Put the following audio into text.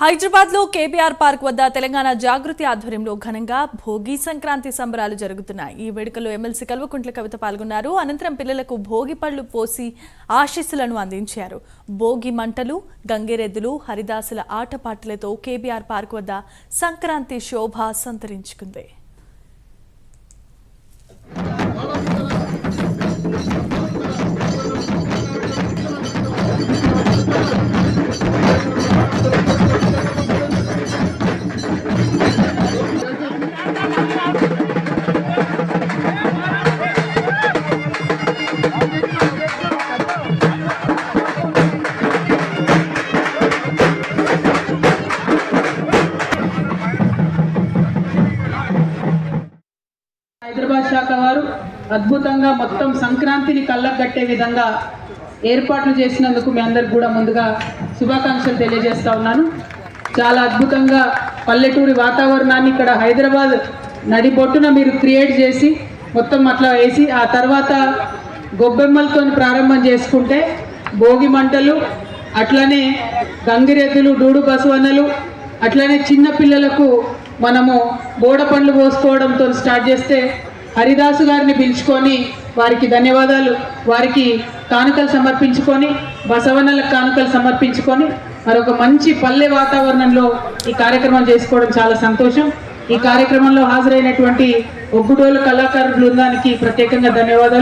హైదరాబాద్లో KBR park వద్ద తెలంగాణ జాగృతి ఆధ్వర్యంలో ఘనంగా భోగి సంక్రాంతి సంబరాలు జరుగుతున్నాయి. ఈ వేడుకలో ఎమ్మెల్సీ కల్వకుంట్ల కవిత పాల్గొన్నారు. అనంతరం పిల్లలకు భోగి పళ్ళు పోసి ఆశీస్సులను అందించారు. భోగి మంటలు గంగిరెద్దులు హరిదాసుల ఆటపాటలతో కేబీఆర్ పార్క్ వద్ద సంక్రాంతి శోభ సంతరించుకుంది. హైదరాబాద్ శాఖ వారు అద్భుతంగా మొత్తం సంక్రాంతిని కళ్ళగట్టే విధంగా ఏర్పాట్లు చేసినందుకు మీ అందరికి కూడా ముందుగా శుభాకాంక్షలు తెలియజేస్తా ఉన్నాను. చాలా అద్భుతంగా పల్లెటూరి వాతావరణాన్ని ఇక్కడ హైదరాబాద్ నడిబొట్టున మీరు క్రియేట్ చేసి మొత్తం అట్లా వేసి ఆ తర్వాత గొబ్బెమ్మలతో ప్రారంభం చేసుకుంటే భోగి మంటలు అట్లనే గంగిరెద్దులు డూడు బసవన్నలు అట్లనే చిన్నపిల్లలకు మనము గోడ పండ్లు పోసుకోవడంతో స్టార్ట్ చేస్తే హరిదాసు గారిని పిలుచుకొని వారికి ధన్యవాదాలు. వారికి కానుకలు సమర్పించుకొని బసవన్నలకు కానుకలు సమర్పించుకొని మరొక మంచి పల్లె వాతావరణంలో ఈ కార్యక్రమం చేసుకోవడం చాలా సంతోషం. ఈ కార్యక్రమంలో హాజరైనటువంటి ఒగ్గుడోలు కళాకారు బృందానికి ప్రత్యేకంగా ధన్యవాదాలు.